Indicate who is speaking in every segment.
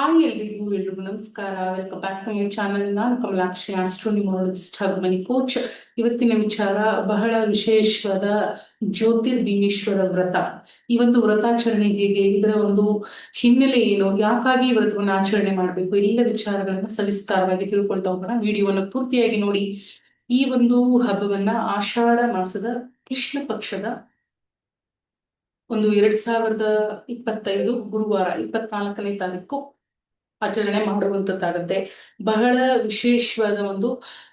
Speaker 1: Hi ಎಲ್ರಿಗೂ ಎಲ್ರಿಗೂ ನಮಸ್ಕಾರ. Welcome back to my channel ನಾನು ಕಮಲಾಕ್ಷಿ ಆಸ್ಟ್ರೋನಿಮಾಲಜಿಸ್ಟ್ ಹಾಗೂ ಮನಿ ಕೋಚ್ ಇವತ್ತಿನ ವಿಚಾರ ಬಹಳ ವಿಶೇಷವಾದ ಜ್ಯೋತಿರ್ಭೀಮೇಶ್ವರ ವ್ರತ. ಈ ಒಂದು ವ್ರತಾಚರಣೆ ಹೇಗೆ? ಇದರ ಒಂದು ಹಿನ್ನೆಲೆ ಏನು? ಯಾಕಾಗಿ ವ್ರತವನ್ನು ಆಚರಣೆ ಮಾಡಬೇಕು? ಎಲ್ಲ ವಿಚಾರಗಳನ್ನ ಸವಿಸ್ತಾರವಾಗಿ ತಿಳ್ಕೊಳ್ತಾ ಹೋಗೋಣ. ವಿಡಿಯೋವನ್ನು ಪೂರ್ತಿಯಾಗಿ ನೋಡಿ. ಈ ಒಂದು ಹಬ್ಬವನ್ನ ಆಷಾಢ ಮಾಸದ ಕೃಷ್ಣ ಪಕ್ಷದ ಒಂದು ಎರಡ್ ಸಾವಿರದ ಇಪ್ಪತ್ತೈದು ಗುರುವಾರ, ಇಪ್ಪತ್ನಾಲ್ಕನೇ ತಾರೀಕು. ಆಚರಣೆ ಮಾಡುವಂತದ್ದಾಗತ್ತೆ ಬಹಳ ವಿಶೇಷವಾದ ಒಂದು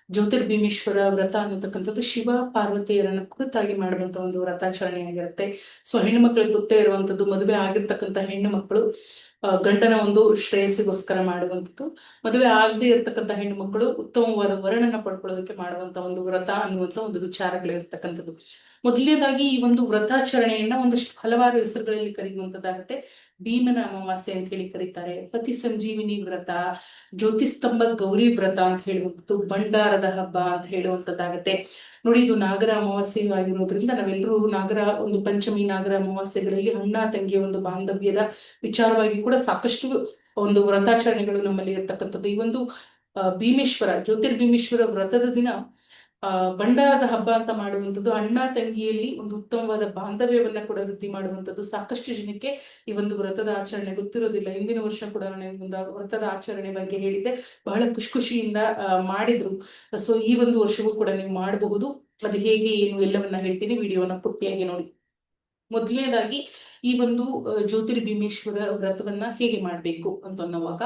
Speaker 1: ಜ್ಯೋತಿರ್ಭೀಮೇಶ್ವರ ವ್ರತ ಅನ್ನತಕ್ಕಂಥದ್ದು ಶಿವ ಪಾರ್ವತಿಯರನ್ನ ಕುರಿತಾಗಿ ಮಾಡುವಂತ ಒಂದು ವ್ರತಾಚರಣೆ ಆಗಿರುತ್ತೆ. ಸೊ ಹೆಣ್ಣು ಮಕ್ಕಳಿಗೆ ಗೊತ್ತೇ ಇರುವಂತದ್ದು ಮದುವೆ ಆಗಿರ್ತಕ್ಕಂಥ ಹೆಣ್ಣು ಮಕ್ಕಳು ಗಂಡನ ಒಂದು ಶ್ರೇಯಸ್ಸಿಗೋಸ್ಕರ ಮಾಡುವಂಥದ್ದು. ಮದುವೆ ಆಗದೆ ಇರತಕ್ಕಂಥ ಹೆಣ್ಣು ಮಕ್ಕಳು ಉತ್ತಮವಾದ ವರ್ಣನ ಪಡ್ಕೊಳ್ಳೋದಕ್ಕೆ ಮಾಡುವಂತ ಒಂದು ವ್ರತ ಅನ್ನುವಂತ ಒಂದು ವಿಚಾರಗಳಿರ್ತಕ್ಕಂಥದ್ದು. ಮೊದಲನೇದಾಗಿ ಈ ಒಂದು ವ್ರತಾಚರಣೆಯನ್ನ ಒಂದಷ್ಟು ಹಲವಾರು ಹೆಸರುಗಳಲ್ಲಿ ಕರೆಯುವಂತದ್ದಾಗುತ್ತೆ ಭೀಮನ ಅಮಾವಾಸ್ಯೆ ಅಂತ ಹೇಳಿ ಕರೀತಾರೆ. ಪತಿ ಸಂಜೀವಿನಿ ವ್ರತ, ಜ್ಯೋತಿಸ್ತಂಭ ಗೌರಿ ವ್ರತ ಅಂತ ಹೇಳುವಂಥದ್ದು ಭಂಡಾರದ ಹಬ್ಬ ಅಂತ ಹೇಳುವಂತದ್ದಾಗತ್ತೆ. ನೋಡಿ, ಇದು ನಾಗರ ಅಮಾವಾಸ್ಯೆ ಆಗಿರೋದ್ರಿಂದ ನಾವೆಲ್ಲರೂ ನಾಗರ, ಒಂದು ಪಂಚಮಿ ನಾಗರ ಅಮಾವಾಸ್ಯೆಗಳಲ್ಲಿ ಅಣ್ಣ, ತಂಗಿಯ ಒಂದು ಬಾಂಧವ್ಯದ ವಿಚಾರವಾಗಿ ಕೂಡ ಸಾಕಷ್ಟು ಒಂದು ವ್ರತಾಚರಣೆಗಳು ನಮ್ಮಲ್ಲಿ ಇರ್ತಕ್ಕಂಥದ್ದು. ಈ ಒಂದು ಭೀಮೇಶ್ವರ, ಜ್ಯೋತಿರ್ಭೀಮೇಶ್ವರ ವ್ರತದ ದಿನ ಬಂಡಾರದ ಹಬ್ಬ ಅಂತ ಮಾಡುವಂಥದ್ದು ಅಣ್ಣ ತಂಗಿಯಲ್ಲಿ ಒಂದು ಉತ್ತಮವಾದ ಬಾಂಧವ್ಯವನ್ನ ಕೂಡ ವೃದ್ಧಿ ಮಾಡುವಂಥದ್ದು. ಸಾಕಷ್ಟು ಜನಕ್ಕೆ ಈ ಒಂದು ವ್ರತದ ಆಚರಣೆ ಗೊತ್ತಿರೋದಿಲ್ಲ. ಹಿಂದಿನ ವರ್ಷ ಕೂಡ ನಾನು ಒಂದು ವ್ರತದ ಆಚರಣೆ ಬಗ್ಗೆ ಹೇಳಿದ್ದೆ. ಬಹಳ ಖುಷಿ ಖುಷಿಯಿಂದ ಮಾಡಿದ್ರು. ಸೊ ಈ ಒಂದು ವರ್ಷವೂ ಕೂಡ ನೀವು ಮಾಡಬಹುದು. ಅದು ಹೇಗೆ, ಏನು ಎಲ್ಲವನ್ನ ಹೇಳ್ತೀನಿ. ವಿಡಿಯೋನ ಪೂರ್ತಿಯಾಗಿ ನೋಡಿ. ಮೊದಲನೇದಾಗಿ ಈ ಒಂದು ಜ್ಯೋತಿರ್ಭೀಮೇಶ್ವರ ವ್ರತವನ್ನ ಹೇಗೆ ಮಾಡ್ಬೇಕು ಅಂತ ಅನ್ನುವಾಗ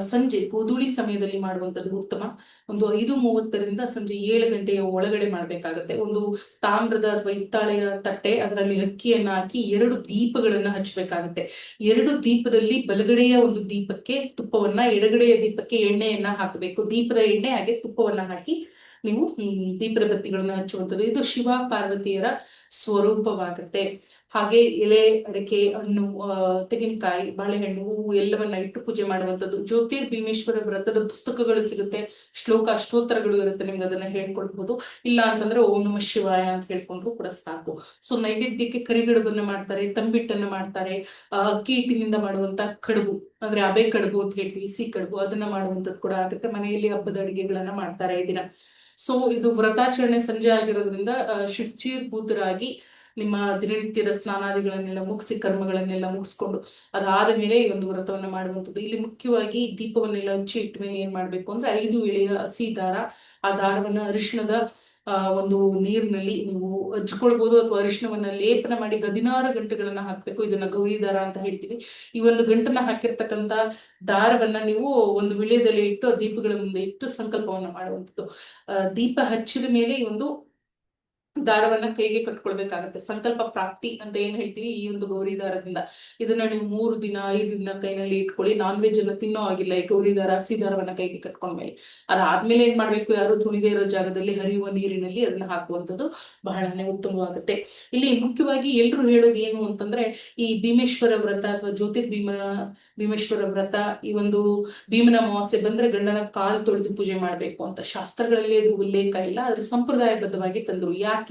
Speaker 1: ಸಂಜೆ ಗೋಧೂಳಿ ಸಮಯದಲ್ಲಿ ಮಾಡುವಂತದ್ದು ಉತ್ತಮ. ಒಂದು ಐದು ಮೂವತ್ತರಿಂದ ಸಂಜೆ ಏಳು ಗಂಟೆಯ ಒಳಗಡೆ ಮಾಡಬೇಕಾಗತ್ತೆ. ಒಂದು ತಾಮ್ರದ ಅಥವಾ ಹಿತ್ತಾಳೆಯ ತಟ್ಟೆ, ಅದರಲ್ಲಿ ಅಕ್ಕಿಯನ್ನ ಹಾಕಿ ಎರಡು ದೀಪಗಳನ್ನ ಹಚ್ಚಬೇಕಾಗತ್ತೆ. ಎರಡು ದೀಪದಲ್ಲಿ ಬಲಗಡೆಯ ಒಂದು ದೀಪಕ್ಕೆ ತುಪ್ಪವನ್ನ, ಎಡಗಡೆಯ ದೀಪಕ್ಕೆ ಎಣ್ಣೆಯನ್ನ ಹಾಕಬೇಕು. ದೀಪದ ಎಣ್ಣೆ ಹಾಗೆ ತುಪ್ಪವನ್ನ ಹಾಕಿ ನೀವು ದೀಪದ ಬತ್ತಿಗಳನ್ನ ಹಚ್ಚುವಂಥದ್ದು. ಇದು ಶಿವ ಪಾರ್ವತಿಯರ ಸ್ವರೂಪವಾಗತ್ತೆ. ಹಾಗೆ ಎಲೆ, ಅಡಿಕೆ, ಹಣ್ಣು ತೆಂಗಿನಕಾಯಿ, ಬಾಳೆಹಣ್ಣು, ಹೂವು ಎಲ್ಲವನ್ನ ಇಟ್ಟು ಪೂಜೆ ಮಾಡುವಂಥದ್ದು. ಜ್ಯೋತಿರ್ಭೀಮೇಶ್ವರ ವ್ರತದ ಪುಸ್ತಕಗಳು ಸಿಗುತ್ತೆ. ಶ್ಲೋಕ ಅಷ್ಟೋತ್ತರಗಳು ಇರುತ್ತೆ. ನಿಮ್ಗೆ ಅದನ್ನ ಹೇಳ್ಕೊಳ್ಬಹುದು. ಇಲ್ಲ ಅಂತಂದ್ರೆ ಓಂ ನಮ ಶಿವಾಯ ಅಂತ ಹೇಳ್ಕೊಂಡ್ರು ಕೂಡ ಸಾಕು. ಸೊ ನೈವೇದ್ಯಕ್ಕೆ ಕರಿಗಡುಬನ್ನ ಮಾಡ್ತಾರೆ, ತಂಬಿಟ್ಟನ್ನ ಮಾಡ್ತಾರೆ ಅಹ್ ಕೀಟಿನಿಂದ ಮಾಡುವಂತ ಕಡುಬು, ಅಂದ್ರೆ ಅಬೆ ಕಡುಬು ಅಂತ ಹೇಳ್ತೀವಿ ಸಿ ಕಡುಬು, ಅದನ್ನ ಮಾಡುವಂಥದ್ದು ಕೂಡ ಆಗುತ್ತೆ. ಮನೆಯಲ್ಲಿ ಹಬ್ಬದ ಅಡಿಗೆಗಳನ್ನ ಮಾಡ್ತಾರೆ ಈ ದಿನ. ಸೊ ಇದು ವ್ರತಾಚರಣೆ ಸಂಜೆ ಆಗಿರೋದ್ರಿಂದ ಶುಚಿರ್ಭೂತರಾಗಿ ನಿಮ್ಮ ದಿನನಿತ್ಯದ ಸ್ನಾನಾದಿಗಳನ್ನೆಲ್ಲ ಮುಗಿಸಿ ಕರ್ಮಗಳನ್ನೆಲ್ಲ ಮುಗಿಸ್ಕೊಂಡು ಅದಾದ ಮೇಲೆ ಈ ಒಂದು ವ್ರತವನ್ನ ಮಾಡುವಂಥದ್ದು. ಇಲ್ಲಿ ಮುಖ್ಯವಾಗಿ ದೀಪವನ್ನೆಲ್ಲ ಹಚ್ಚಿ ಇಟ್ಟ ಮೇಲೆ ಏನ್ ಮಾಡ್ಬೇಕು ಅಂದ್ರೆ ಐದು ಎಳೆಯ ಹಸಿ ದಾರ. ಆ ದಾರವನ್ನ ಅರಿಶಿಣದ ಒಂದು ನೀರಿನಲ್ಲಿ ನೀವು ಹಚ್ಕೊಳ್ಬಹುದು ಅಥವಾ ಅರಿಶಿಣವನ್ನ ಲೇಪನ ಮಾಡಿ ಹದಿನಾರು ಗಂಟೆಗಳನ್ನ ಹಾಕ್ಬೇಕು. ಇದನ್ನ ಗೌರಿ ದಾರ ಅಂತ ಹೇಳ್ತೀವಿ. ಈ ಒಂದು ಗಂಟನ್ನ ಹಾಕಿರ್ತಕ್ಕಂತ ದಾರವನ್ನ ನೀವು ಒಂದು ವಿಳ್ಯದಲ್ಲಿ ಇಟ್ಟು ದೀಪಗಳ ಮುಂದೆ ಇಟ್ಟು ಸಂಕಲ್ಪವನ್ನ ಮಾಡುವಂಥದ್ದು. ದೀಪ ಹಚ್ಚಿದ ಮೇಲೆ ಈ ಒಂದು ದಾರವನ್ನ ಕೈಗೆ ಕಟ್ಕೊಳ್ಬೇಕಾಗತ್ತೆ. ಸಂಕಲ್ಪ ಪ್ರಾಪ್ತಿ ಅಂತ ಏನ್ ಹೇಳ್ತೀವಿ? ಈ ಒಂದು ಗೌರಿ ದಾರದಿಂದ. ಇದನ್ನ ನೀವು ಮೂರು ದಿನ, ಐದು ದಿನ ಕೈನಲ್ಲಿ ಇಟ್ಕೊಳ್ಳಿ. ನಾನ್ ವೆಜ್ ಅನ್ನ ತಿನ್ನೋ ಆಗಿಲ್ಲ ಈ ಗೌರಿ ದಾರ, ಹಸಿ ದಾರವನ್ನ ಕೈಗೆ ಕಟ್ಕೊಂಡ್ಮೇಲೆ. ಅದಾದ್ಮೇಲೆ ಏನ್ ಮಾಡ್ಬೇಕು? ಯಾರು ತುಳಿದೇ ಇರೋ ಜಾಗದಲ್ಲಿ ಹರಿಯುವ ನೀರಿನಲ್ಲಿ ಅದನ್ನ ಹಾಕುವಂಥದ್ದು ಬಹಳನೇ ಉತ್ತಮವಾಗುತ್ತೆ. ಇಲ್ಲಿ ಮುಖ್ಯವಾಗಿ ಎಲ್ರು ಹೇಳೋದು ಏನು ಅಂತಂದ್ರೆ, ಈ ಭೀಮೇಶ್ವರ ವ್ರತ ಅಥವಾ ಜ್ಯೋತಿರ್ಭೀಮ, ಭೀಮೇಶ್ವರ ವ್ರತ ಈ ಒಂದು ಭೀಮನ ಅಮಾವಾಸ್ಯೆ ಬಂದ್ರೆ ಗಂಡನ ಕಾಲ್ ತೊಳೆದು ಪೂಜೆ ಮಾಡ್ಬೇಕು ಅಂತ. ಶಾಸ್ತ್ರಗಳಲ್ಲಿ ಅದು ಉಲ್ಲೇಖ ಇಲ್ಲ. ಆದ್ರೆ ಸಂಪ್ರದಾಯಬದ್ಧವಾಗಿ ತಂದ್ರು. ಯಾಕೆ?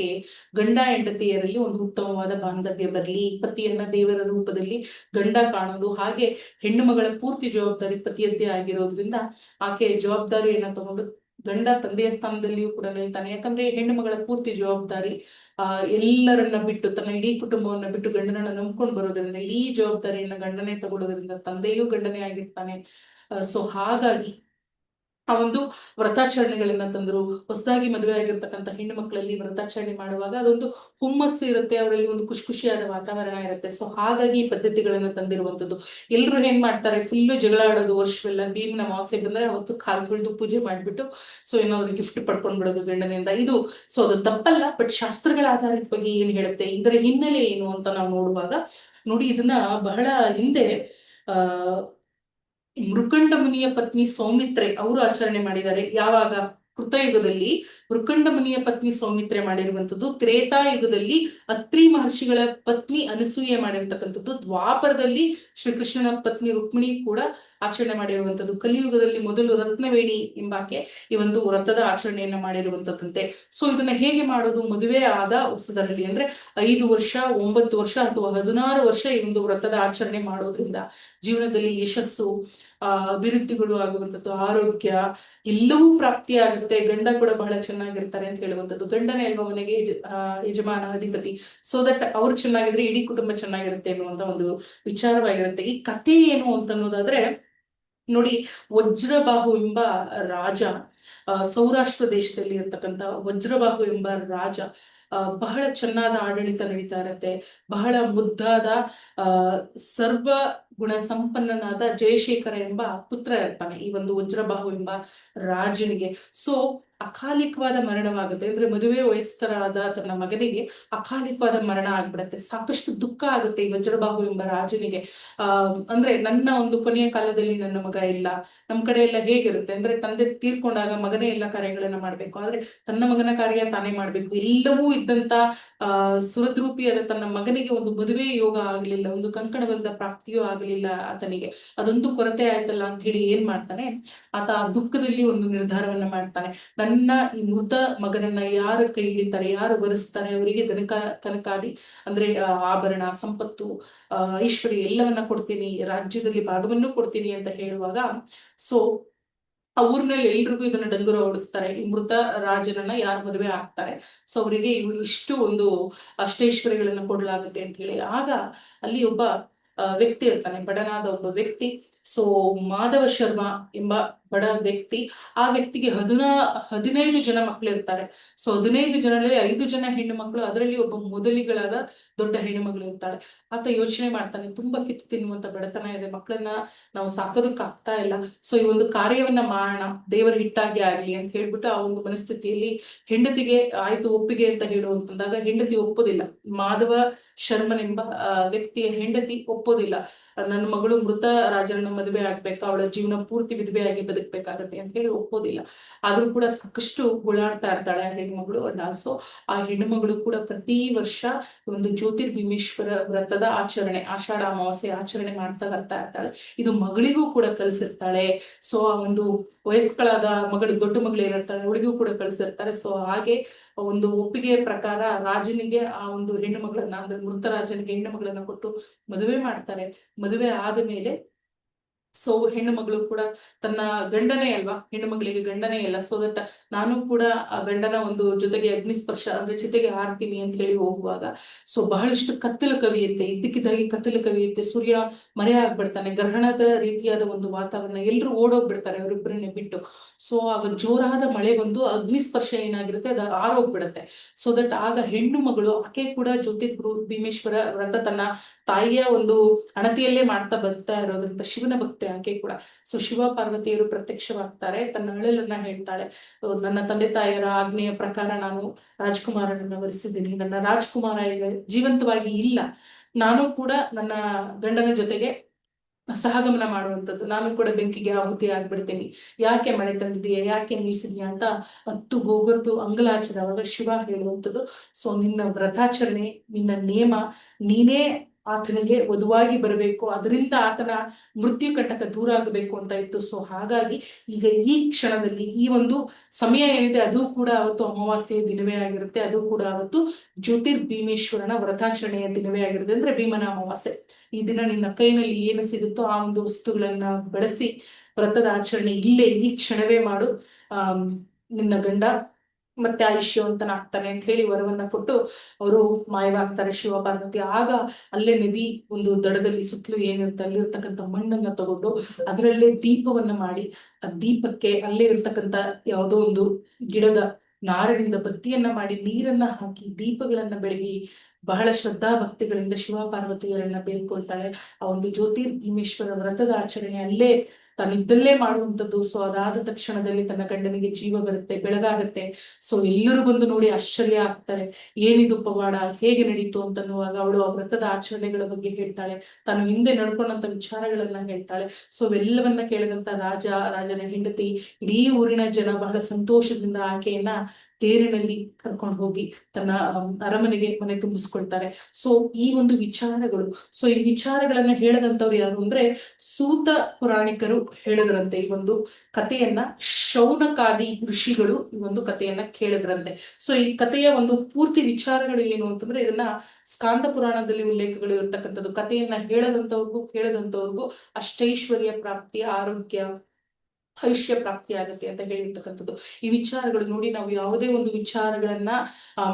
Speaker 1: ಗಂಡ ಹೆಂಡತಿಯರಲ್ಲಿ ಒಂದು ಉತ್ತಮವಾದ ಬಾಂಧವ್ಯ ಬರಲಿ, ಪತಿಯನ್ನ ದೇವರ ರೂಪದಲ್ಲಿ ಗಂಡ ಕಾಣೋದು, ಹಾಗೆ ಹೆಣ್ಣು ಮಗಳ ಪೂರ್ತಿ ಜವಾಬ್ದಾರಿ ಪತಿಯದ್ದೇ ಆಗಿರೋದ್ರಿಂದ ಆಕೆ ಜವಾಬ್ದಾರಿಯನ್ನ ತಗೊಂಡು ಗಂಡ ತಂದೆಯ ಸ್ಥಾನದಲ್ಲಿಯೂ ಕೂಡ ನಿಲ್ತಾನೆ. ಯಾಕಂದ್ರೆ ಹೆಣ್ಣು ಮಗಳ ಪೂರ್ತಿ ಜವಾಬ್ದಾರಿ, ಆ, ಎಲ್ಲರನ್ನ ಬಿಟ್ಟು, ತನ್ನ ಇಡೀ ಕುಟುಂಬವನ್ನ ಬಿಟ್ಟು ಗಂಡನನ್ನ ನಂಬ್ಕೊಂಡು ಬರೋದ್ರಿಂದ, ಇಡೀ ಜವಾಬ್ದಾರಿಯನ್ನ ಗಂಡನೇ ತಗೊಳ್ಳೋದ್ರಿಂದ ತಂದೆಯೂ ಗಂಡನೇ ಆಗಿರ್ತಾನೆ. ಸೊ ಹಾಗಾಗಿ ಆ ಒಂದು ವ್ರತಾಚರಣೆಗಳನ್ನ ತಂದ್ರು, ಹೊಸದಾಗಿ ಮದುವೆ ಆಗಿರ್ತಕ್ಕಂಥ ಹೆಣ್ಣು ಮಕ್ಕಳಲ್ಲಿ ವ್ರತಾಚರಣೆ ಮಾಡುವಾಗ ಅದೊಂದು ಹುಮ್ಮಸ್ಸು ಇರುತ್ತೆ, ಅವರಲ್ಲಿ ಒಂದು ಖುಷಿ ಖುಷಿಯಾದ ವಾತಾವರಣ ಇರುತ್ತೆ. ಸೊ ಹಾಗಾಗಿ ಈ ಪದ್ಧತಿಗಳನ್ನ ತಂದಿರುವಂತದ್ದು ಎಲ್ರು ಏನ್ ಮಾಡ್ತಾರೆ? ಫುಲ್ಲು ಜಗಳ ಆಡೋದು, ವರ್ಷವೆಲ್ಲ ಭೀಮನ ಅಮಾವಾಸ್ಯೆ ಬಂದ್ರೆ ಅವತ್ತು ಕಾಲು ತೊಳೆದು ಪೂಜೆ ಮಾಡ್ಬಿಟ್ಟು ಸೊ ಏನಾದ್ರು ಗಿಫ್ಟ್ ಪಡ್ಕೊಂಡ್ ಬಿಡೋದು ಗಂಡನಿಂದ. ಇದು ಸೊ ಅದು ತಪ್ಪಲ್ಲ ಬಟ್ ಶಾಸ್ತ್ರಗಳ ಆಧಾರಿತವಾಗಿ ಏನ್ ಹೇಳುತ್ತೆ? ಇದರ ಹಿನ್ನೆಲೆ ಏನು ಅಂತ ನಾವು ನೋಡುವಾಗ, ನೋಡಿ, ಇದನ್ನ ಬಹಳ ಹಿಂದೆ, ಆ ಮೃಕಂಡ ಮುನಿಯ ಪತ್ನಿ ಸೌಮಿತ್ರೆ ಅವರು ಆಚರಣೆ ಮಾಡಿದ್ದಾರೆ. ಯಾವಾಗ? ಕೃತಯುಗದಲ್ಲಿ ವೃಕಂಡ ಮುನಿಯ ಪತ್ನಿ ಸೌಮಿತ್ರೆ ಮಾಡಿರುವಂಥದ್ದು. ತ್ರೇತಾಯುಗದಲ್ಲಿ ಅತ್ರಿ ಮಹರ್ಷಿಗಳ ಪತ್ನಿ ಅನಸೂಯೆ ಮಾಡಿರ್ತಕ್ಕಂಥದ್ದು. ದ್ವಾಪರದಲ್ಲಿ ಶ್ರೀಕೃಷ್ಣನ ಪತ್ನಿ ರುಕ್ಮಿಣಿ ಕೂಡ ಆಚರಣೆ ಮಾಡಿರುವಂಥದ್ದು. ಕಲಿಯುಗದಲ್ಲಿ ಮೊದಲು ರತ್ನವೇಣಿ ಎಂಬಾಕೆ ಈ ಒಂದು ವ್ರತದ ಆಚರಣೆಯನ್ನ ಮಾಡಿರುವಂತದ್ದಂತೆ ಸೊ ಇದನ್ನ ಹೇಗೆ ಮಾಡೋದು? ಮದುವೆ ಆದ ಹೊಸದರಲ್ಲಿ ಅಂದ್ರೆ ಐದು ವರ್ಷ, ಒಂಬತ್ತು ವರ್ಷ ಅಥವಾ ಹದಿನಾರು ವರ್ಷ ಈ ಒಂದು ವ್ರತದ ಆಚರಣೆ ಮಾಡೋದ್ರಿಂದ ಜೀವನದಲ್ಲಿ ಯಶಸ್ಸು ಅಭಿವೃದ್ಧಿಗಳು ಆಗುವಂಥದ್ದು, ಆರೋಗ್ಯ ಎಲ್ಲವೂ ಪ್ರಾಪ್ತಿಯಾಗುತ್ತೆ. ಗಂಡ ಕೂಡ ಬಹಳ ಚೆನ್ನಾಗಿರ್ತಾರೆ ಅಂತ ಹೇಳುವಂಥದ್ದು. ಗಂಡನೇ ಅಲ್ವಾ ಮನೆಗೆ ಯಜ- ಯಜಮಾನ, ಅಧಿಪತಿ ಸೊ ದಟ್ ಅವ್ರು ಚೆನ್ನಾಗಿದ್ರೆ ಇಡೀ ಕುಟುಂಬ ಚೆನ್ನಾಗಿರುತ್ತೆ ಅನ್ನುವಂತ ಒಂದು ವಿಚಾರವಾಗಿರುತ್ತೆ. ಈ ಕಥೆ ಏನು ಅಂತ ಅನ್ನೋದಾದ್ರೆ, ನೋಡಿ, ವಜ್ರಬಾಹು ಎಂಬ ರಾಜ ಸೌರಾಷ್ಟ್ರ ದೇಶದಲ್ಲಿ ಇರ್ತಕ್ಕಂಥ ವಜ್ರಬಾಹು ಎಂಬ ರಾಜ ಬಹಳ ಚೆನ್ನಾದ ಆಡಳಿತ ನಡೀತಾ ಇರತ್ತೆ. ಬಹಳ ಮುದ್ದಾದ ಸರ್ವ ಗುಣ ಸಂಪನ್ನನಾದ ಜಯಶೇಖರ ಎಂಬ ಪುತ್ರ ಇರ್ತಾನೆ ಈ ಒಂದು ವಜ್ರಬಾಹು ಎಂಬ ರಾಜನಿಗೆ. ಸೊ ಅಕಾಲಿಕವಾದ ಮರಣವಾಗುತ್ತೆ. ಅಂದ್ರೆ ಮದುವೆ ವಯಸ್ಕರಾದ ತನ್ನ ಮಗನಿಗೆ ಅಕಾಲಿಕವಾದ ಮರಣ ಆಗ್ಬಿಡತ್ತೆ. ಸಾಕಷ್ಟು ದುಃಖ ಆಗುತ್ತೆ ಈ ವಜ್ರಬಾಹು ಎಂಬ ರಾಜನಿಗೆ. ಆ, ಅಂದ್ರೆ ನನ್ನ ಒಂದು ಕೊನೆಯ ಕಾಲದಲ್ಲಿ ನನ್ನ ಮಗ ಇಲ್ಲ. ನಮ್ ಕಡೆ ಎಲ್ಲ ಹೇಗಿರುತ್ತೆ? ಅಂದ್ರೆ ತಂದೆ ತೀರ್ಕೊಂಡಾಗ ಮಗನೇ ಎಲ್ಲ ಕಾರ್ಯಗಳನ್ನ ಮಾಡ್ಬೇಕು. ಆದ್ರೆ ತನ್ನ ಮಗನ ಕಾರ್ಯ ತಾನೇ ಮಾಡ್ಬೇಕು. ಎಲ್ಲವೂ ಇದ್ದಂತ, ಆ, ಸುರದ್ರೂಪಿಯಾದ ತನ್ನ ಮಗನಿಗೆ ಒಂದು ಮದುವೆ ಯೋಗ ಆಗ್ಲಿಲ್ಲ. ಒಂದು ಕಂಕಣಬಲದ ಪ್ರಾಪ್ತಿಯೂ ಆಗಲಿಲ್ಲ ಆತನಿಗೆ. ಅದೊಂದು ಕೊರತೆ ಆಯ್ತಲ್ಲ ಅಂತ ಹೇಳಿ ಏನ್ ಮಾಡ್ತಾನೆ? ಆತ ಆ ದುಃಖದಲ್ಲಿ ಒಂದು ನಿರ್ಧಾರವನ್ನ ಮಾಡ್ತಾನೆ. ನನ್ನ ಈ ಮೃತ ಮಗನನ್ನ ಯಾರು ಕೈ ಹಿಡಿತಾರೆ, ಯಾರು ಬರೆಸ್ತಾರೆ ಅವರಿಗೆ ತನಕ ತನಕಾದಿ ಅಂದ್ರೆ ಆಭರಣ, ಸಂಪತ್ತು ಐಶ್ವರ್ಯ ಎಲ್ಲವನ್ನ ಕೊಡ್ತೀನಿ, ರಾಜ್ಯದಲ್ಲಿ ಭಾಗವನ್ನು ಕೊಡ್ತೀನಿ ಅಂತ ಹೇಳುವಾಗ ಸೊ ಆ ಊರಿನಲ್ಲಿ ಎಲ್ರಿಗೂ ಇದನ್ನ ಡಂಗುರ ಓಡಿಸ್ತಾರೆ ಈ ಮೃತ ರಾಜನನ್ನ ಯಾರು ಮದುವೆ ಆಗ್ತಾರೆ? ಸೊ ಅವರಿಗೆ ಇಷ್ಟು ಒಂದು ಅಷ್ಟೈಶ್ವರ್ಯಗಳನ್ನ ಕೊಡಲಾಗುತ್ತೆ ಅಂತ ಹೇಳಿ. ಆಗ ಅಲ್ಲಿ ಒಬ್ಬ ವ್ಯಕ್ತಿ ಇರ್ತಾನೆ, ಬಡನಾದ ಒಬ್ಬ ವ್ಯಕ್ತಿ. ಸೊ ಮಾಧವ ಶರ್ಮಾ ಎಂಬ ಬಡ ವ್ಯಕ್ತಿ, ಆ ವ್ಯಕ್ತಿಗೆ ಹದಿನಾ, ಹದಿನೈದು ಜನ ಮಕ್ಕಳು ಇರ್ತಾರೆ ಸೊ ಹದಿನೈದು ಜನರಲ್ಲಿ ಐದು ಜನ ಹೆಣ್ಣು ಮಕ್ಕಳು ಅದರಲ್ಲಿ ಒಬ್ಬ ಮೊದಲಿಗಳಾದ ದೊಡ್ಡ ಹೆಣ್ಣು ಮಗಳು ಇರ್ತಾಳೆ. ಆತ ಯೋಚನೆ ಮಾಡ್ತಾನೆ, ತುಂಬಾ ಕಿತ್ತು ತಿನ್ನುವಂತ ಬಡತನ ಇದೆ ಮಕ್ಕಳನ್ನ ನಾವು ಸಾಕೋದಕ್ಕೆ ಆಗ್ತಾ ಇಲ್ಲ. ಸೊ ಈ ಒಂದು ಕಾರ್ಯವನ್ನ ಮಾಡೋಣ, ದೇವರ ಹಿಟ್ಟಾಗಿ ಆಗ್ಲಿ ಅಂತ ಹೇಳ್ಬಿಟ್ಟು ಆ ಒಂದು ಮನಸ್ಥಿತಿಯಲ್ಲಿ ಹೆಂಡತಿಗೆ ಆಯ್ತು ಒಪ್ಪಿಗೆ ಅಂತ ಹೇಳುವಂತಂದಾಗ ಹೆಂಡತಿ ಒಪ್ಪೋದಿಲ್ಲ. ಮಾಧವ ಶರ್ಮನೆಂಬ ಎಂಬ ವ್ಯಕ್ತಿಯ ಹೆಂಡತಿ ಒಪ್ಪೋದಿಲ್ಲ. ನನ್ನ ಮಗಳು ಮೃತ ರಾಜರನ್ನ ಮದುವೆ ಆಗ್ಬೇಕು, ಅವಳ ಜೀವನ ಪೂರ್ತಿ ವಿಧವೆಯಾಗಿ ಬದುಕ್ಬೇಕಾಗತ್ತೆ ಅಂತ ಹೇಳಿ ಒಪ್ಪೋದಿಲ್ಲ. ಆದ್ರೂ ಕೂಡ ಸಾಕಷ್ಟು ಗುಳಾಡ್ತಾ ಇರ್ತಾಳೆ ಆ ಹೆಣ್ಮಗಳು ಅಂಡ್ ಆಲ್ಸೋ ಆ ಹೆಣ್ಮಗಳು ಕೂಡ ಪ್ರತಿ ವರ್ಷ ಒಂದು ಜ್ಯೋತಿರ್ಭೀಮೇಶ್ವರ ವ್ರತದ ಆಚರಣೆ, ಆಷಾಢ ಅಮಾವಾಸ್ಯೆ ಆಚರಣೆ ಮಾಡ್ತಾ ಬರ್ತಾ ಇರ್ತಾಳೆ. ಇದು ಮಗಳಿಗೂ ಕೂಡ ಕಲಿಸಿರ್ತಾಳೆ. ಸೊ ಆ ಒಂದು ವಯಸ್ಕಳಾದ ಮಗಳು, ದೊಡ್ಡ ಮಗಳು ಏನಿರ್ತಾಳೆ, ಅವಳಿಗೂ ಕೂಡ ಕಳಿಸಿರ್ತಾರೆ ಸೊ ಹಾಗೆ ಒಂದು ಒಪ್ಪಿಗೆಯ ಪ್ರಕಾರ ರಾಜನಿಗೆ ಆ ಒಂದು ಹೆಣ್ಣು ಮಗಳನ್ನ ಅಂದ್ರೆ ಮೃತ ರಾಜನಿಗೆ ಹೆಣ್ಣು ಮಗಳನ್ನ ಕೊಟ್ಟು ಮದುವೆ ಮಾಡ್ತಾರೆ. ಮದುವೆ ಆದ ಮೇಲೆ ಸೊ ಹೆಣ್ಣು ಮಗಳು ಕೂಡ ತನ್ನ ಗಂಡನೇ ಅಲ್ವಾ? ಹೆಣ್ಣು ಮಗಳಿಗೆ ಗಂಡನೇ ಅಲ್ಲ. ಸೊ ದಟ್ ನಾನು ಕೂಡ ಆ ಗಂಡನ ಒಂದು ಜೊತೆಗೆ ಅಗ್ನಿಸ್ಪರ್ಶ ಅಂದ್ರೆ ಚಿತೆಗೆ ಹಾರ್ತೀನಿ ಅಂತ ಹೇಳಿ ಹೋಗುವಾಗ ಸೊ ಬಹಳಷ್ಟು ಕತ್ತಲು ಕವಿಯುತ್ತೆ. ಇದ್ದಕ್ಕಿದ್ದಾಗಿ ಕತ್ತಲು ಕವಿಯುತ್ತೆ. ಸೂರ್ಯ ಮರೆ ಆಗ್ಬಿಡ್ತಾನೆ. ಗ್ರಹಣದ ರೀತಿಯಾದ ಒಂದು ವಾತಾವರಣ. ಎಲ್ಲರೂ ಓಡೋಗ್ಬಿಡ್ತಾರೆ ಅವರಿಬ್ಬರನ್ನೇ ಬಿಟ್ಟು. ಸೊ ಆಗ ಜೋರಾದ ಮಳೆ ಬಂದು ಅಗ್ನಿಸ್ಪರ್ಶ ಏನಾಗಿರುತ್ತೆ? ಅದು ಆರೋಗ್ಬಿಡುತ್ತೆ. ಸೊ ದಟ್ ಆಗ ಹೆಣ್ಣು ಮಗಳು ಆಕೆ ಕೂಡ ಜ್ಯೋತಿ ಭೀಮೇಶ್ವರ ವ್ರತ ತನ್ನ ತಾಯಿಯ ಒಂದು ಅಣತಿಯಲ್ಲೇ ಮಾಡ್ತಾ ಬರ್ತಾ ಇರೋದ್ರಿಂದ ಶಿವನ ಭಕ್ತಿ. ಆಕೆ ಕೂಡ. ಸೊ ಶಿವ ಪಾರ್ವತಿಯರು ಪ್ರತ್ಯಕ್ಷವಾಗ್ತಾರೆ. ತನ್ನ ಅಳಲನ್ನ ಹೇಳ್ತಾಳೆ. ನನ್ನ ತಂದೆ ತಾಯಿಯರ ಆಜ್ಞೆಯ ಪ್ರಕಾರ ನಾನು ರಾಜ್ಕುಮಾರನನ್ನ ವರಿಸಿದ್ದೀನಿ. ನನ್ನ ರಾಜ್ಕುಮಾರ ಈಗ ಜೀವಂತವಾಗಿ ಇಲ್ಲ. ನಾನು ಕೂಡ ನನ್ನ ಗಂಡನ ಜೊತೆಗೆ ಸಹಗಮನ ಮಾಡುವಂಥದ್ದು. ನಾನು ಕೂಡ ಬೆಂಕಿಗೆ ಆಹುತಿ ಆಗ್ಬಿಡ್ತೀನಿ. ಯಾಕೆ ಮಳೆ ತಂದಿದೆಯಾ ಯಾಕೆ ನೀಸಿದೆಯಾ ಅಂತ ಹತ್ತು ಗೋಗರ್ದು ಅಂಗಲಾಚದವಾಗ ಶಿವ ಹೇಳುವಂಥದ್ದು. ಸೊ ನಿನ್ನ ವ್ರತಾಚರಣೆ, ನಿನ್ನ ನಿಯಮ, ನೀನೇ ಆತನಿಗೆ ವಧುವಾಗಿ ಬರಬೇಕು. ಅದರಿಂದ ಆತನ ಮೃತ್ಯು ಕಂಟಕ ದೂರ ಆಗಬೇಕು ಅಂತ ಇತ್ತು. ಸೊ ಹಾಗಾಗಿ ಈಗ ಈ ಕ್ಷಣದಲ್ಲಿ ಈ ಒಂದು ಸಮಯ ಏನಿದೆ, ಅದು ಕೂಡ ಅವತ್ತು ಅಮಾವಾಸ್ಯೆಯ ದಿನವೇ ಆಗಿರುತ್ತೆ. ಅದು ಕೂಡ ಅವತ್ತು ಜ್ಯೋತಿರ್ ಭೀಮೇಶ್ವರನ ವ್ರತಾಚರಣೆಯ ದಿನವೇ ಆಗಿರುತ್ತೆ ಅಂದ್ರೆ ಭೀಮನ ಅಮಾವಾಸ್ಯೆ. ಈ ದಿನ ನಿನ್ನ ಕೈನಲ್ಲಿ ಏನು ಸಿಗುತ್ತೋ ಆ ಒಂದು ವಸ್ತುಗಳನ್ನ ಬಳಸಿ, ವ್ರತದ ಆಚರಣೆ ಇಲ್ಲೇ ಈ ಕ್ಷಣವೇ ಮಾಡು. ನಿನ್ನ ಗಂಡ ಮತ್ತೆ ಆಯುಷ್ಯವಂತನಾಗ್ತಾನೆ ಅಂತ ಹೇಳಿ ವರವನ್ನ ಕೊಟ್ಟು ಅವರು ಮಾಯವಾಗ್ತಾರೆ ಶಿವ ಪಾರ್ವತಿ. ಆಗ ಅಲ್ಲೇ ನದಿ ಒಂದು ದಡದಲ್ಲಿ ಸುತ್ತಲೂ ಏನಿರುತ್ತೆ, ಅಲ್ಲಿರ್ತಕ್ಕಂಥ ಮಣ್ಣನ್ನ ತಗೊಂಡು ಅದರಲ್ಲೇ ದೀಪವನ್ನ ಮಾಡಿ, ಆ ದೀಪಕ್ಕೆ ಅಲ್ಲೇ ಇರ್ತಕ್ಕಂಥ ಯಾವುದೋ ಒಂದು ಗಿಡದ ನಾರಿನಿಂದ ಬತ್ತಿಯನ್ನ ಮಾಡಿ ನೀರನ್ನ ಹಾಕಿ, ದೀಪಗಳನ್ನ ಬೆಳಗಿ ಬಹಳ ಶ್ರದ್ಧಾ ಭಕ್ತಿಗಳಿಂದ ಶಿವ ಪಾರ್ವತಿಯರನ್ನ ಬೇಡ್ಕೊಳ್ತಾಳೆ ಆ ಒಂದು ಜ್ಯೋತಿರ್ಭೀಮೇಶ್ವರ ವ್ರತದ ಆಚರಣೆ ಅಲ್ಲೇ ತಾನಿದ್ದಲ್ಲೇ ಮಾಡುವಂಥದ್ದು. ಸೊ ಅದಾದ ತಕ್ಷಣದಲ್ಲಿ ತನ್ನ ಗಂಡನಿಗೆ ಜೀವ ಬರುತ್ತೆ, ಬೆಳಗಾಗತ್ತೆ. ಸೊ ಎಲ್ಲರೂ ಬಂದು ನೋಡಿ ಆಶ್ಚರ್ಯ ಆಗ್ತಾರೆ. ಏನಿದು ಪವಾಡ? ಹೇಗೆ ನಡೀತು ಅಂತನ್ನುವಾಗ ಅವಳು ಆ ವ್ರತದ ಆಚರಣೆಗಳ ಬಗ್ಗೆ ಹೇಳ್ತಾಳೆ. ತಾನು ಹಿಂದೆ ನಡ್ಕೊಂಡಂತ ವಿಚಾರಗಳನ್ನ ಹೇಳ್ತಾಳೆ. ಸೊ ಅವೆಲ್ಲವನ್ನ ಕೇಳಿದಂತ ರಾಜ, ರಾಜನ ಹೆಂಡತಿ ಇಡೀ ಊರಿನ ಜನ ಬಹಳ ಸಂತೋಷದಿಂದ ಆಕೆಯನ್ನ ತೇರಿನಲ್ಲಿ ಕರ್ಕೊಂಡು ಹೋಗಿ ತನ್ನ ಅರಮನೆಗೆ ಮನೆ ತುಂಬಿಸ್ಕೊಳ್ತಾರೆ. ಸೊ ಈ ಒಂದು ವಿಚಾರಗಳು. ಸೊ ಈ ವಿಚಾರಗಳನ್ನ ಹೇಳದಂತವ್ರು ಯಾರು ಅಂದ್ರೆ ಸೂತ ಪುರಾಣಿಕರು ಹೇಳಿದ್ರಂತೆ ಈ ಒಂದು ಕಥೆಯನ್ನ ಶೌನಕಾದಿ ಋಷಿಗಳು ಈ ಒಂದು ಕಥೆಯನ್ನ ಕೇಳಿದ್ರಂತೆ. ಸೊ ಈ ಕಥೆಯ ಒಂದು ಪೂರ್ತಿ ವಿಚಾರಗಳು ಏನು ಅಂತಂದ್ರೆ ಇದನ್ನ ಸ್ಕಾಂದ ಪುರಾಣದಲ್ಲಿ ಉಲ್ಲೇಖಗಳು ಇರ್ತಕ್ಕಂಥದ್ದು. ಕಥೆಯನ್ನ ಹೇಳದಂತವ್ರಿಗೂ ಕೇಳದಂತವ್ರಿಗೂ ಅಷ್ಟೈಶ್ವರ್ಯ ಪ್ರಾಪ್ತಿ ಆರೋಗ್ಯ ಭವಿಷ್ಯ ಪ್ರಾಪ್ತಿ ಆಗುತ್ತೆ ಅಂತ ಹೇಳಿರ್ತಕ್ಕಂಥದ್ದು. ಈ ವಿಚಾರಗಳು ನೋಡಿ ನಾವು ಯಾವುದೇ ಒಂದು ವಿಚಾರಗಳನ್ನ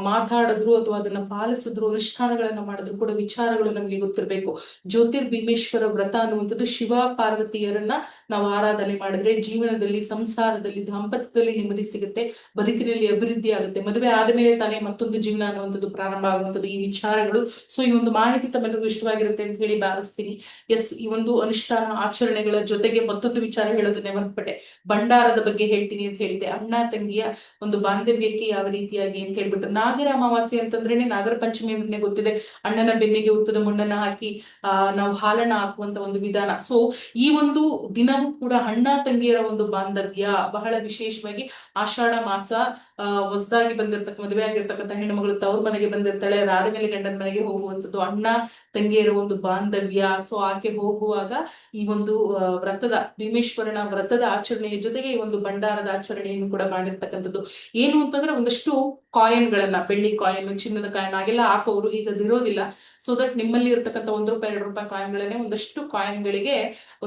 Speaker 1: ಮಾತಾಡಿದ್ರು ಅಥವಾ ಅದನ್ನ ಪಾಲಿಸಿದ್ರು, ಅನುಷ್ಠಾನಗಳನ್ನ ಮಾಡಿದ್ರು ಕೂಡ ವಿಚಾರಗಳು ನಮ್ಗೆ ಗೊತ್ತಿರಬೇಕು. ಜ್ಯೋತಿರ್ಭೀಮೇಶ್ವರ ವ್ರತ ಅನ್ನುವಂಥದ್ದು ಶಿವ ಪಾರ್ವತಿಯರನ್ನ ನಾವು ಆರಾಧನೆ ಮಾಡಿದ್ರೆ ಜೀವನದಲ್ಲಿ, ಸಂಸಾರದಲ್ಲಿ, ದಾಂಪತ್ಯದಲ್ಲಿ ನೆಮ್ಮದಿ ಸಿಗುತ್ತೆ, ಬದುಕಿನಲ್ಲಿ ಅಭಿವೃದ್ಧಿ ಆಗುತ್ತೆ. ಮದುವೆ ಆದಮೇಲೆ ತಾನೇ ಮತ್ತೊಂದು ಜೀವನ ಅನ್ನುವಂಥದ್ದು ಪ್ರಾರಂಭ ಆಗುವಂಥದ್ದು. ಈ ವಿಚಾರಗಳು, ಸೊ ಈ ಒಂದು ಮಾಹಿತಿ ತಮ್ಮೆಲ್ಲರಿಗೂ ಇಷ್ಟವಾಗಿರುತ್ತೆ ಅಂತ ಹೇಳಿ ಭಾವಿಸ್ತೀನಿ. ಎಸ್, ಈ ಒಂದು ಅನುಷ್ಠಾನ ಆಚರಣೆಗಳ ಜೊತೆಗೆ ಮತ್ತೊಂದು ವಿಚಾರ ಹೇಳೋದನ್ನೇ ಮರ್ತ್ಬಿಟ್ಟೆ ಭಂಡಾರದ ಬಗ್ಗೆ ಹೇಳ್ತೀನಿ ಅಂತ ಹೇಳಿದ್ದೆ. ಅಣ್ಣ ತಂಗಿಯ ಒಂದು ಬಾಂಧವ್ಯಕ್ಕೆ ಯಾವ ರೀತಿಯಾಗಿ ಅಂತ ಹೇಳ್ಬಿಟ್ಟು ನಾಗರ ಅಮಾವಾಸ್ಯೆ ಅಂತಂದ್ರೇನೆ ನಾಗರ ಪಂಚಮಿ ಅಂದ್ರೆ ಗೊತ್ತಿದೆ. ಅಣ್ಣನ ಬೆನ್ನಿಗೆ ಉತ್ತದ ಮುಣ್ಣನ ಹಾಕಿ, ಆ, ನಾವು ಹಾಲನ ಹಾಕುವಂತ ಒಂದು ವಿಧಾನ. ಸೊ ಈ ಒಂದು ದಿನವೂ ಕೂಡ ಅಣ್ಣ ತಂಗಿಯರ ಒಂದು ಬಾಂಧವ್ಯ. ಬಹಳ ವಿಶೇಷವಾಗಿ ಆಷಾಢ ಮಾಸ ಅಹ್ ಹೊಸದಾಗಿ ಬಂದಿರ್ತಕ್ಕ, ಮದುವೆ ಆಗಿರ್ತಕ್ಕಂಥ ಹೆಣ್ಣುಮಗಳು ತವ್ರ ಮನೆಗೆ ಬಂದಿರ್ತಾಳೆ ಅದಾದ ಮೇಲೆ ಗಂಡನ ಮನೆಗೆ ಹೋಗುವಂಥದ್ದು ಅಣ್ಣ ತಂಗಿಯರ ಒಂದು ಬಾಂಧವ್ಯ. ಸೊ ಆಕೆ ಹೋಗುವಾಗ ಈ ಒಂದು ವ್ರತದ ಭೀಮೇಶ್ವರನ ವ್ರತದ ಆಚರಣೆಯ ಜೊತೆಗೆ ಈ ಒಂದು ಭಂಡಾರದ ಆಚರಣೆಯನ್ನು ಕೂಡ ಮಾಡಿರ್ತಕ್ಕಂಥದ್ದು. ಏನು ಅಂತಂದ್ರೆ ಒಂದಷ್ಟು ಕಾಯಿನ್ ಗಳನ್ನ, ಬೆಳ್ಳಿ ಕಾಯಿನ್ ಚಿನ್ನದ ಕಾಯಿನ್ ಹಾಗೆಲ್ಲ ಹಾಕೋರು ಈಗ ಅದಿರೋದಿಲ್ಲ ಸೊ ದಟ್ ನಿಮ್ಮಲ್ಲಿ ಇರ್ತಕ್ಕಂಥ ಒಂದ್ ರೂಪಾಯಿ, ಎರಡು ರೂಪಾಯಿ ಕಾಯಿನ್ ಗಳನ್ನೇ ಒಂದಷ್ಟು ಕಾಯಿನ್ ಗಳಿಗೆ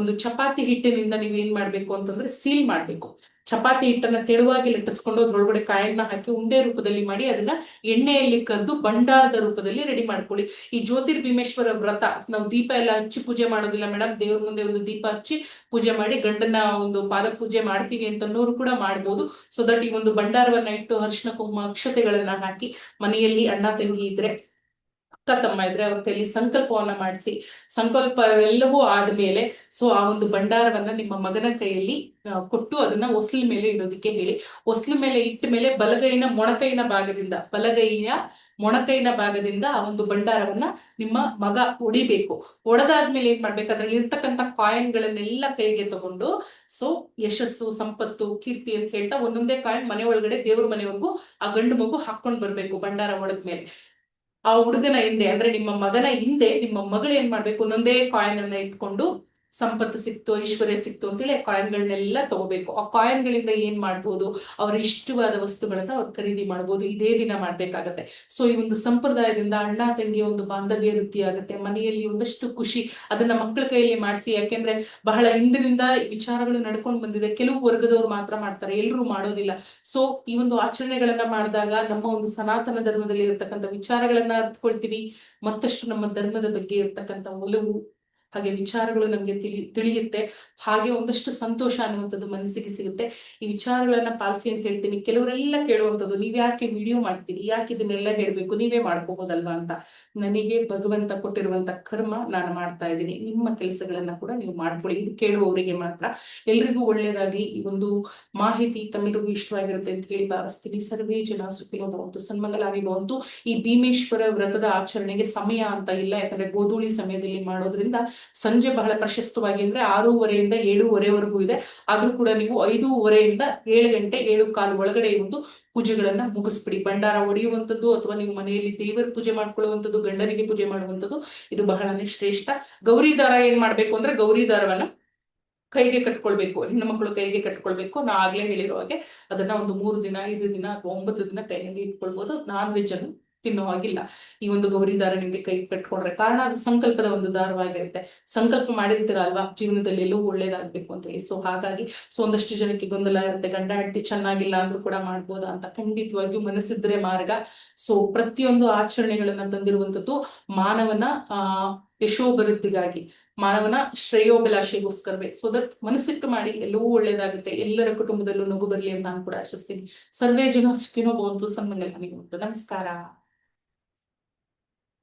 Speaker 1: ಒಂದು ಚಪಾತಿ ಹಿಟ್ಟಿನಿಂದ ನೀವು ಏನ್ ಮಾಡ್ಬೇಕು ಅಂತಂದ್ರೆ ಸೀಲ್ ಮಾಡ್ಬೇಕು. ಚಪಾತಿ ಹಿಟ್ಟನ್ನ ತೆಳುವಾಗಿ ಲಟ್ಟಿಸ್ಕೊಂಡು ಅದ್ರೊಳಗಡೆ ಕಾಯನ್ನ ಹಾಕಿ ಉಂಡೆ ರೂಪದಲ್ಲಿ ಮಾಡಿ ಅದನ್ನ ಎಣ್ಣೆಯಲ್ಲಿ ಕರೆದು ಭಂಡಾರದ ರೂಪದಲ್ಲಿ ರೆಡಿ ಮಾಡ್ಕೊಳ್ಳಿ. ಈ ಜ್ಯೋತಿರ್ಭೀಮೇಶ್ವರ ವ್ರತ, ನಾವು ದೀಪ ಎಲ್ಲ ಹಚ್ಚಿ ಪೂಜೆ ಮಾಡೋದಿಲ್ಲ ಮೇಡಮ್ ದೇವ್ರ ಮುಂದೆ ಒಂದು ದೀಪ ಹಚ್ಚಿ ಪೂಜೆ ಮಾಡಿ ಗಂಡನ ಒಂದು ಪಾದ ಪೂಜೆ ಮಾಡ್ತೀವಿ ಅಂತನೋರು ಕೂಡ ಮಾಡ್ಬೋದು. ಸೊ ದಟ್ ಈ ಒಂದು ಭಂಡಾರವನ್ನ ಇಟ್ಟು ಅರಿಶಿನ ಕುಂಕುಮ, ಅಕ್ಷತೆಗಳನ್ನ ಹಾಕಿ ಮನೆಯಲ್ಲಿ ಅಣ್ಣ, ತಂಗಿ ಇದ್ರೆ ತಮ್ಮ ಇದ್ರೆ ಅವ್ರ ತಲೆ ಸಂಕಲ್ಪವನ್ನ ಮಾಡಿಸಿ, ಸಂಕಲ್ಪ ಎಲ್ಲವೂ ಆದ್ಮೇಲೆ ಸೊ ಆ ಒಂದು ಭಂಡಾರವನ್ನ ನಿಮ್ಮ ಮಗನ ಕೈಯಲ್ಲಿ ಕೊಟ್ಟು ಅದನ್ನ ಹೊಸ್ಲ ಮೇಲೆ ಇಡೋದಕ್ಕೆ ಹೇಳಿ. ಹೊಸ್ಲ ಮೇಲೆ ಇಟ್ಟ ಮೇಲೆ ಬಲಗೈನ ಮೊಣಕೈನ ಭಾಗದಿಂದ, ಬಲಗೈಯ ಮೊಣಕೈನ ಭಾಗದಿಂದ ಆ ಒಂದು ಭಂಡಾರವನ್ನ ನಿಮ್ಮ ಮಗ ಹೊಡಿಬೇಕು ಹೊಡೆದಾದ್ಮೇಲೆ ಏನ್ ಮಾಡ್ಬೇಕು? ಅದ್ರಲ್ಲಿ ಇರ್ತಕ್ಕಂಥ ಕಾಯಿನ್ ಗಳನ್ನೆಲ್ಲ ಕೈಗೆ ತಗೊಂಡು, ಸೊ ಯಶಸ್ಸು, ಸಂಪತ್ತು, ಕೀರ್ತಿ ಅಂತ ಹೇಳ್ತಾ ಒಂದೊಂದೇ ಕಾಯಿನ್ ಮನೆ ಒಳಗಡೆ ದೇವ್ರ ಮನೆವರೆಗೂ ಆ ಗಂಡು ಮಗು ಹಾಕೊಂಡ್ ಬರ್ಬೇಕು ಭಂಡಾರ ಹೊಡೆದ್ಮೇಲೆ ಆ ಹುಡುಗನ ಹಿಂದೆ, ಅಂದ್ರೆ ನಿಮ್ಮ ಮಗನ ಹಿಂದೆ ನಿಮ್ಮ ಮಗಳು ಏನ್ ಮಾಡ್ಬೇಕು? ಒಂದೊಂದೇ ಕಾಯಿನ್ ಅನ್ನ ಎತ್ಕೊಂಡು ಸಂಪತ್ತು ಸಿಕ್ತು, ಐಶ್ವರ್ಯ ಸಿಕ್ತು ಅಂತೇಳಿ ಆ ಕಾಯಿನ್ಗಳನ್ನೆಲ್ಲ ತಗೋಬೇಕು. ಆ ಕಾಯಿನ್ಗಳಿಂದ ಏನ್ ಮಾಡ್ಬೋದು? ಅವ್ರ ಇಷ್ಟವಾದ ವಸ್ತುಗಳನ್ನ ಅವ್ರು ಖರೀದಿ ಮಾಡ್ಬೋದು. ಇದೇ ದಿನ ಮಾಡ್ಬೇಕಾಗತ್ತೆ. ಸೊ ಈ ಒಂದು ಸಂಪ್ರದಾಯದಿಂದ ಅಣ್ಣ ತಂಗಿಯ ಒಂದು ಬಾಂಧವ್ಯ ವೃತ್ತಿ ಆಗುತ್ತೆ. ಮನೆಯಲ್ಲಿ ಒಂದಷ್ಟು ಖುಷಿ ಅದನ್ನ ಮಕ್ಕಳ ಕೈಯಲ್ಲಿ ಮಾಡಿಸಿ. ಯಾಕೆಂದ್ರೆ ಬಹಳ ಹಿಂದಿನಿಂದ ವಿಚಾರಗಳು ನಡ್ಕೊಂಡು ಬಂದಿದೆ. ಕೆಲವು ವರ್ಗದವ್ರು ಮಾತ್ರ ಮಾಡ್ತಾರೆ. ಎಲ್ಲರೂ ಮಾಡೋದಿಲ್ಲ. ಸೊ ಈ ಒಂದು ಆಚರಣೆಗಳನ್ನ ಮಾಡಿದಾಗ ನಮ್ಮ ಒಂದು ಸನಾತನ ಧರ್ಮದಲ್ಲಿ ಇರ್ತಕ್ಕಂಥ ವಿಚಾರಗಳನ್ನ ಅರ್ಥಕೊಳ್ತೀವಿ ಮತ್ತಷ್ಟು ನಮ್ಮ ಧರ್ಮದ ಬಗ್ಗೆ ಇರ್ತಕ್ಕಂಥ ಒಲವು ಹಾಗೆ ವಿಚಾರಗಳು ನಮ್ಗೆ ತಿಳಿ, ತಿಳಿಯುತ್ತೆ. ಹಾಗೆ ಒಂದಷ್ಟು ಸಂತೋಷ ಅನ್ನುವಂಥದ್ದು ಮನಸ್ಸಿಗೆ ಸಿಗುತ್ತೆ. ಈ ವಿಚಾರಗಳನ್ನ ಪಾಲಿಸಿ ಅಂತ ಹೇಳ್ತೀನಿ. ಕೆಲವರೆಲ್ಲ ಕೇಳುವಂಥದ್ದು, ನೀವ್ ಯಾಕೆ ವಿಡಿಯೋ ಮಾಡ್ತೀರಿ? ಯಾಕೆ ಇದನ್ನೆಲ್ಲ ಹೇಳ್ಬೇಕು? ನೀವೇ ಮಾಡ್ಕೋಬಹುದಲ್ವಾ ಅಂತ. ನನಗೆ ಭಗವಂತ ಕೊಟ್ಟಿರುವಂತ ಕರ್ಮ ನಾನು ಮಾಡ್ತಾ ಇದ್ದೀನಿ. ನಿಮ್ಮ ಕೆಲಸಗಳನ್ನ ಕೂಡ ನೀವು ಮಾಡ್ಕೊಳ್ಳಿ. ಇದು ಕೇಳುವವರಿಗೆ ಮಾತ್ರ. ಎಲ್ರಿಗೂ ಒಳ್ಳೇದಾಗ್ಲಿ. ಈ ಒಂದು ಮಾಹಿತಿ ತಮ್ಮೆಲ್ಲರಿಗೂ ಇಷ್ಟವಾಗಿರುತ್ತೆ ಅಂತ ಹೇಳಿ ಭಾವಿಸ್ತೀನಿ. ಸರ್ವೇ ಜನ ಸುಖಿನೋ ಭವಂತು ಸನ್ಮಂಗಲಾಗಿ ಭವಂತು. ಈ ಭೀಮೇಶ್ವರ ವ್ರತದ ಆಚರಣೆಗೆ ಸಮಯ ಅಂತ ಇಲ್ಲ. ಯಾಕಂದ್ರೆ ಗೋಧೂಳಿ ಸಮಯದಲ್ಲಿ ಮಾಡೋದ್ರಿಂದ ಸಂಜೆ ಬಹಳ ಪ್ರಶಸ್ತವಾಗಿ ಅಂದ್ರೆ ಆರೂವರೆಯಿಂದ ಏಳುವರೆವರೆಗೂ ಇದೆ. ಆದ್ರೂ ಕೂಡ ನೀವು ಐದೂವರೆಯಿಂದ ಏಳು ಗಂಟೆ, ಏಳು ಕಾಲು ಒಳಗಡೆ ಒಂದು ಪೂಜೆಗಳನ್ನ ಮುಗಿಸ್ಬಿಡಿ. ಭಂಡಾರ ಹೊಡೆಯುವಂಥದ್ದು ಅಥವಾ ನೀವು ಮನೆಯಲ್ಲಿ ದೇವರ ಪೂಜೆ ಮಾಡ್ಕೊಳ್ಳುವಂಥದ್ದು, ಗಂಡನಿಗೆ ಪೂಜೆ ಮಾಡುವಂಥದ್ದು, ಇದು ಬಹಳನೇ ಶ್ರೇಷ್ಠ. ಗೌರಿ ದಾರ ಏನ್ ಮಾಡ್ಬೇಕು ಅಂದ್ರೆ ಗೌರಿ ದಾರವನ್ನ ಕೈಗೆ ಕಟ್ಕೊಳ್ಬೇಕು. ಹೆಣ್ಣು ಮಕ್ಕಳು ಕೈಗೆ ಕಟ್ಕೊಳ್ಬೇಕು. ನಾ ಆಗ್ಲೇ ಹೇಳಿರೋ ಹಾಗೆ ಅದನ್ನ ಒಂದು ಮೂರು ದಿನ, ಐದು ದಿನ ಅಥವಾ ಒಂಬತ್ತು ದಿನ ಕೈಯಲ್ಲಿ ಇಟ್ಕೊಳ್ಬಹುದು ನಾನ್ ವೆಜ್ ಅನ್ನು ತಿನ್ನೋ ಹಾಗಿಲ್ಲ. ಈ ಒಂದು ಗೌರಿ ದಾರ ನಿಮ್ಗೆ ಕೈ ಕಟ್ಕೊಂಡ್ರೆ ಕಾರಣ ಅದು ಸಂಕಲ್ಪದ ಒಂದು ದಾರವಾಗಿರುತ್ತೆ. ಸಂಕಲ್ಪ ಮಾಡಿರ್ತೀರ ಅಲ್ವಾ ಜೀವನದಲ್ಲಿ ಎಲ್ಲೂ ಒಳ್ಳೇದಾಗ್ಬೇಕು ಅಂತ ಹೇಳಿ. ಸೊ ಹಾಗಾಗಿ ಸೊ ಒಂದಷ್ಟು ಜನಕ್ಕೆ ಗೊಂದಲ ಇರುತ್ತೆ. ಗಂಡ, ಹೆಂಡತಿ ಚೆನ್ನಾಗಿಲ್ಲ ಅಂದ್ರೂ ಕೂಡ ಮಾಡ್ಬೋದಾ ಅಂತ? ಖಂಡಿತವಾಗಿಯೂ ಮನಸ್ಸಿದ್ರೆ ಮಾರ್ಗ. ಸೊ ಪ್ರತಿಯೊಂದು ಆಚರಣೆಗಳನ್ನ ತಂದಿರುವಂತದ್ದು ಮಾನವನ, ಆ, ಯಶೋಭಿವೃದ್ಧಿಗಾಗಿ, ಮಾನವನ ಶ್ರೇಯೋಭಿಲಾಷೆಗೋಸ್ಕರವೇ. ಸೊ ದಟ್ ಮನಸ್ಸಿಟ್ಟು ಮಾಡಿ ಎಲ್ಲವೂ ಒಳ್ಳೇದಾಗುತ್ತೆ. ಎಲ್ಲರ ಕುಟುಂಬದಲ್ಲೂ ನಗು ಬರಲಿ ಅಂತ ನಾನು ಕೂಡ ಆಶಿಸ್ತೀನಿ. ಸರ್ವೇ ಜನ ಸುಖಿನೋ ಬಂತು ಸನ್ಮಂಗಲ ನಮಸ್ಕಾರ.